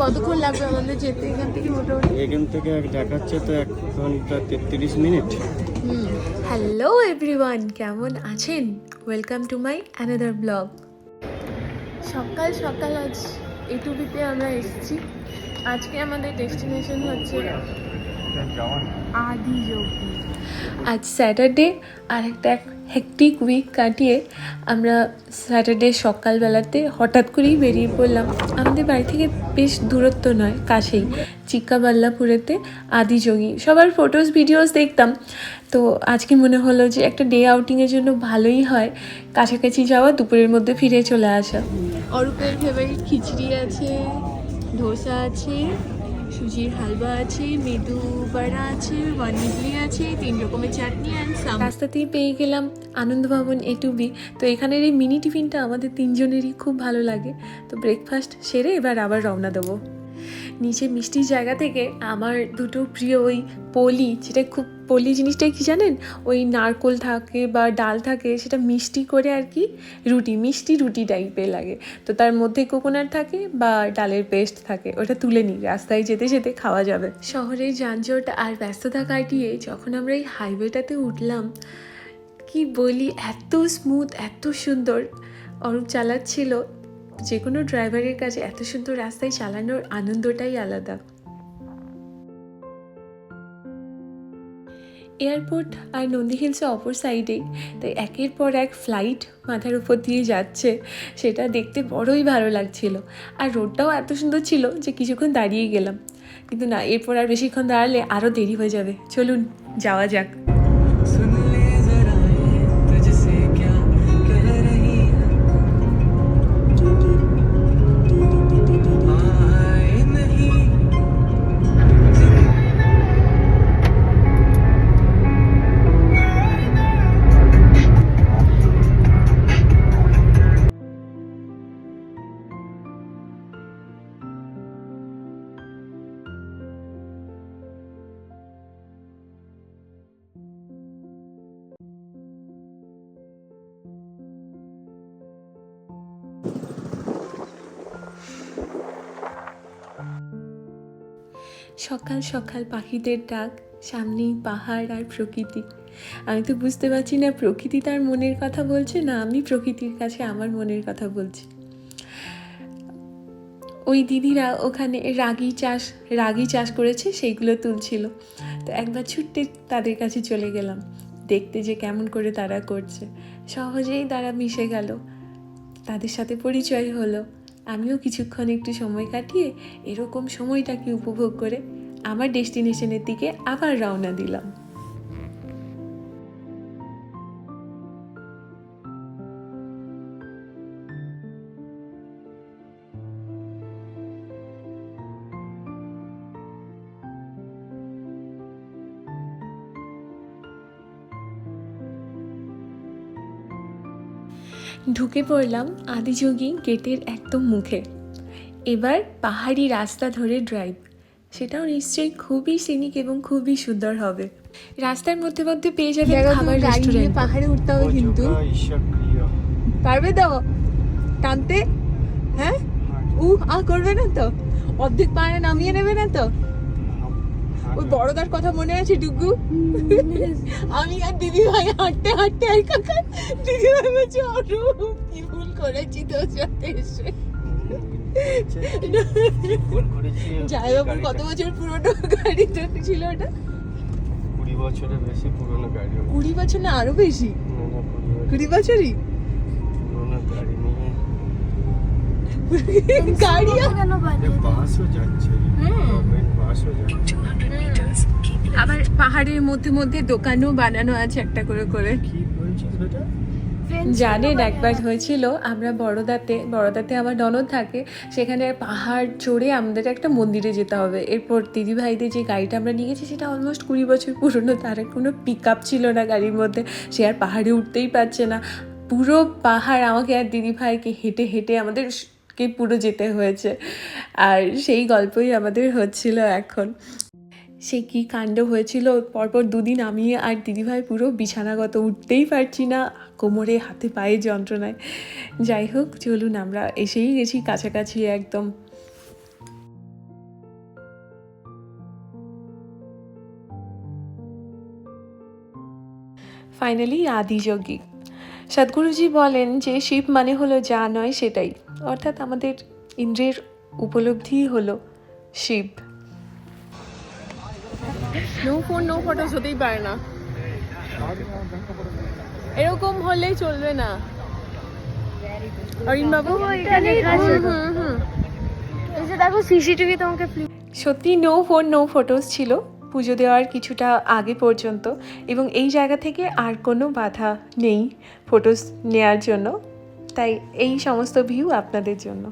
কতক্ষণ লাগবে আমাদের যেতে এখান থেকে মোটামুটি? এখান থেকে দেখাচ্ছে তো এক ঘণ্টা তেত্রিশ মিনিট। হ্যালো এভরিওয়ান কেমন আছেন? Welcome to my another blog সকাল সকাল আজ এটুবিতে আমরা এসেছি। আজকে আমাদের ডেস্টিনেশন হচ্ছে আদিযোগী আজ স্যাটারডে আর একটা হেকটিক উইক কাটিয়ে আমরা স্যাটারডে সকালবেলাতে হঠাৎ করেই বেরিয়ে পড়লাম। আমাদের বাড়ি থেকে বেশ দূরত্ব নয়, কাছেই। চিক্কাবাল্লাপুরেতে আদিযোগী সবার ফটোস ভিডিওস দেখতাম। তো আজকে মনে হলো যে একটা ডে আউটিংয়ের জন্য ভালোই হয় কাছাকাছি যাওয়া, দুপুরের মধ্যে ফিরে চলে আসা। অরূপের ফেভারিট খিচড়ি আছে, ধোসা আছে। সুজির হালবা আছে, মেদু বড়া আছে ওয়ান ইডলি আছে, তিন রকমের চাটনি অ্যান্ড রাস্তাতেই পেয়ে গেলাম আনন্দ ভবন এ টু বি তো এখানের এই মিনি টিফিনটা আমাদের তিনজনেরই খুব ভালো লাগে। তো ব্রেকফাস্ট সেরে এবার আবার রওনা দেবো। নিচে মিষ্টির জায়গা থেকে আমার দুটো প্রিয় ওই পলি, যেটা খুব পলি জিনিসটা কি জানেন? ওই নারকোল থাকে বা ডাল থাকে, সেটা মিষ্টি করে আর কি রুটি, মিষ্টি রুটি টাইপের লাগে। তো তার মধ্যে কোকোনাট থাকে বা ডালের পেস্ট থাকে, ওটা তুলে নিই, রাস্তায় যেতে যেতে খাওয়া যাবে। শহরের যানজট আর ব্যস্ততা কাটিয়ে যখন আমরা এই হাইওয়েটাতে উঠলাম, কি বলি, এত স্মুথ এত সুন্দর। অরূপ চালাচ্ছিল যে কোনো ড্রাইভারের কাছে এত সুন্দর রাস্তায় চালানোর আনন্দটাই আলাদা। এয়ারপোর্ট আর নন্দী হিলসে অপর সাইডেই তাই একের পর এক ফ্লাইট মাথার উপর দিয়ে যাচ্ছে। সেটা দেখতে বড়ই ভালো লাগছিল। আর রোডটাও এত সুন্দর ছিল যে কিছুক্ষণ দাঁড়িয়ে গেলাম। কিন্তু না, এরপর আর বেশিক্ষণ দাঁড়ালে আরও দেরি হয়ে যাবে। চলুন, যাওয়া যাক। সকাল সকাল পাখিদের ডাক, সামনেই পাহাড় আর প্রকৃতি। আমি তো বুঝতে পারছি না, প্রকৃতি তার মনের কথা বলছে না আমি প্রকৃতির কাছে আমার মনের কথা বলছি। ওই দিদিরা ওখানে রাগি চাষ রাগি চাষ করেছে, সেইগুলো তুলছিল। তো একবার ছুটতে তাদের কাছে চলে গেলাম। দেখতে যে কেমন করে তারা করছে। সহজেই তারা মিশে গেল। তাদের সাথে পরিচয় হলো। আমিও কিছুক্ষণ একটু সময় কাটিয়ে এরকম সময়টাকে উপভোগ করে আমার ডেস্টিনেশনের দিকে আবার রওনা দিলাম। ঢুকে পড়লাম আদিযোগী গেটের একদম মুখে। এবার পাহাড়ি রাস্তা ধরে ড্রাইভ সেটাও নিশ্চয়ই খুবই সিনিক এবং খুবই সুন্দর হবে। রাস্তার মধ্যে মধ্যে পেয়ে যাবে খাবার রেস্টুরেন্ট পাহাড়ে উঠতে হবে কিন্তু। পারবে তো? টানতে? হ্যাঁ? উ আ করবে না তো? অর্ধেক পাহাড়ে নামিয়ে নেবে না তো? ওই বড়দার কথা মনে আছে ডুগু? আমি আর দিদি ভাই হাঁটতে হাঁটতে একাকার দিদি ভাই বলছে অরূপ কি ভুল করেছি তোর সাথে এসে? যাই বাবু কত বছর পুরোনো গাড়িটা ছিল ওটা কুড়ি বছরের বেশি পুরনো গাড়ি কুড়ি বছর না আরও বেশি? কুড়ি বছরই? পুরনো গাড়ি নিয়ে। গাড়ি বাসও যাচ্ছে। বাসও যাচ্ছে। পাহাড়ের মধ্যে মধ্যে দোকানও বানানো আছে একটা করে করে। কি বলছিস বেটা? জানেন একবার হয়েছিল আমরা বড়দাতে বড়দাতে আমার ননদ থাকে সেখানে পাহাড় চড়ে আমাদের একটা মন্দিরে যেতে হবে। এরপর দিদি ভাইদের যে গাড়িটা আমরা নিয়ে গেছি সেটা অলমোস্ট কুড়ি বছর পুরনো তার কোনো পিক আপ ছিল না গাড়ির মধ্যে। সে আর পাহাড়ে উঠতেই পারছে না। পুরো পাহাড় আমাকে আর দিদি ভাইকে হেঁটে হেঁটে আমাদের কে পুরো যেতে হয়েছে। আর সেই গল্পই আমাদের হচ্ছিল এখন। সে কী কাণ্ড হয়েছিল? পরপর দুদিন আমি আর দিদিভাই পুরো বিছানাগত উঠতেই পারছি না, কোমরে হাতে পায়ে যন্ত্রণায়। যাই হোক, চলুন আমরা এসেই গেছি কাছাকাছি একদম। ফাইনালি আদিযোগী সদ্গুরুজি বলেন যে, শিব মানে হলো যা নয় সেটাই। অর্থাৎ আমাদের ইন্দ্রের উপলব্ধিই হলো Shiva. No phone no photos হতেই পারে না। এরকম হলেই চলবে না। অরিন বাবু? হুম হুম এসে দেখো সিসিটিভি তোমাকে সত্যি নো ফোন নো ফটোস ছিল। পুজো দেওয়ার কিছুটা আগে পর্যন্ত। এবং এই জায়গা থেকে আর কোনো বাধা নেই ফটোস নেয়ার জন্য। তাই এই সমস্ত ভিউ আপনাদের জন্য।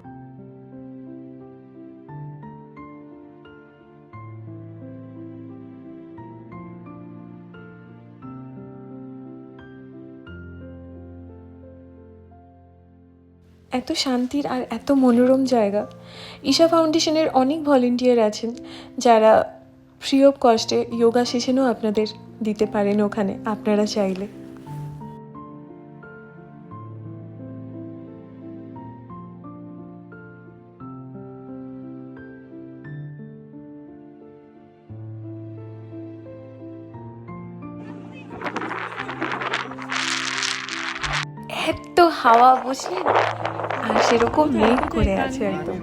এত শান্তির আর এত মনোরম জায়গা। ঈশা ফাউন্ডেশনের অনেক ভলেন্টিয়ার আছেন, যারা ফ্রি অফ কস্টে যোগা সেশনও আপনাদের দিতে পারেন ওখানে, আপনারা চাইলে। এত হাওয়া আর সেরকম মেঘ করে আছে একদম।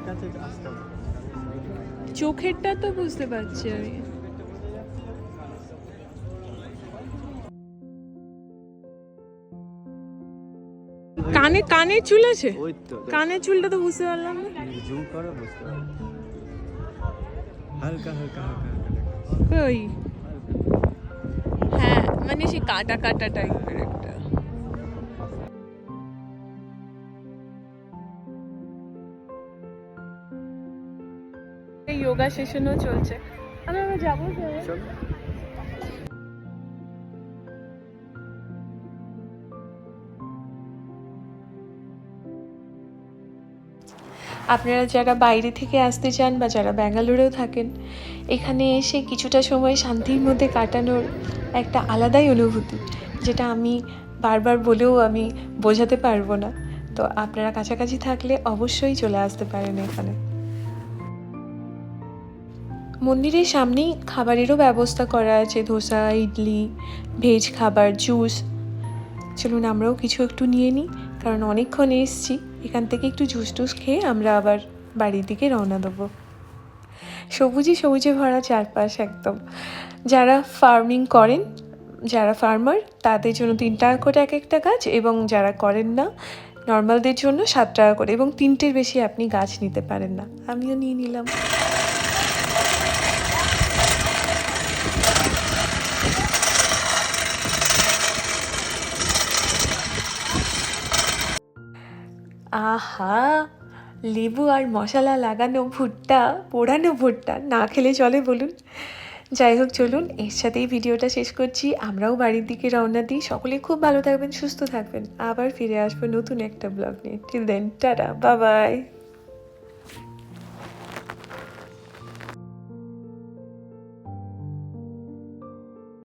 চোখেরটা তো বুঝতে পারছি আমি। কানে কানে চুল আছে? ওই তো কানের চুলটা তো বুঝতে পারলাম না। জুম করো বুঝতে হালকা হালকা হালকা কই হ্যাঁ মানে সেই কাটা কাটা টাইপের যোগা সেশনও চলছে। আমি আমরা যাব আপনারা যারা বাইরে থেকে আসতে চান বা যারা ব্যাঙ্গালোরেও থাকেন এখানে এসে কিছুটা সময় শান্তির মধ্যে কাটানোর একটা আলাদাই অনুভূতি যেটা আমি বারবার বলেও আমি বোঝাতে পারব না। তো আপনারা কাছাকাছি থাকলে অবশ্যই চলে আসতে পারেন এখানে। মন্দিরের সামনেই খাবারেরও ব্যবস্থা করা আছে, ধোসা, ইডলি, ভেজ খাবার, জুস। চলুন আমরাও কিছু একটু নিয়ে নিই, কারণ অনেকক্ষণ এসছি, এখান থেকে একটু জুস টুস খেয়ে আমরা আবার বাড়ির দিকে রওনা দেবো। সবুজে সবুজে ভরা চারপাশ একদম। যারা ফার্মিং করেন, যারা ফার্মার, তাদের জন্য তিন টাকা করে এক একটা গাছ এবং যারা করেন না, নর্মালদের জন্য সাত টাকা করে এবং তিনটের বেশি আপনি গাছ নিতে পারেন না। আমিও নিয়ে নিলাম। আহা, লেবু আর মশলা লাগানো ভুট্টা, পোড়ানো ভুট্টা, না খেলে চলে বলুন। যাই হোক, চলুন, এর সাথেই ভিডিওটা শেষ করছি। আমরাও বাড়ির দিকে রওনা দিই। সকলে খুব ভালো থাকবেন, সুস্থ থাকবেন। আবার ফিরে আসব নতুন একটা ব্লগ নিয়ে। টিল দেন টাটা, বাবাই।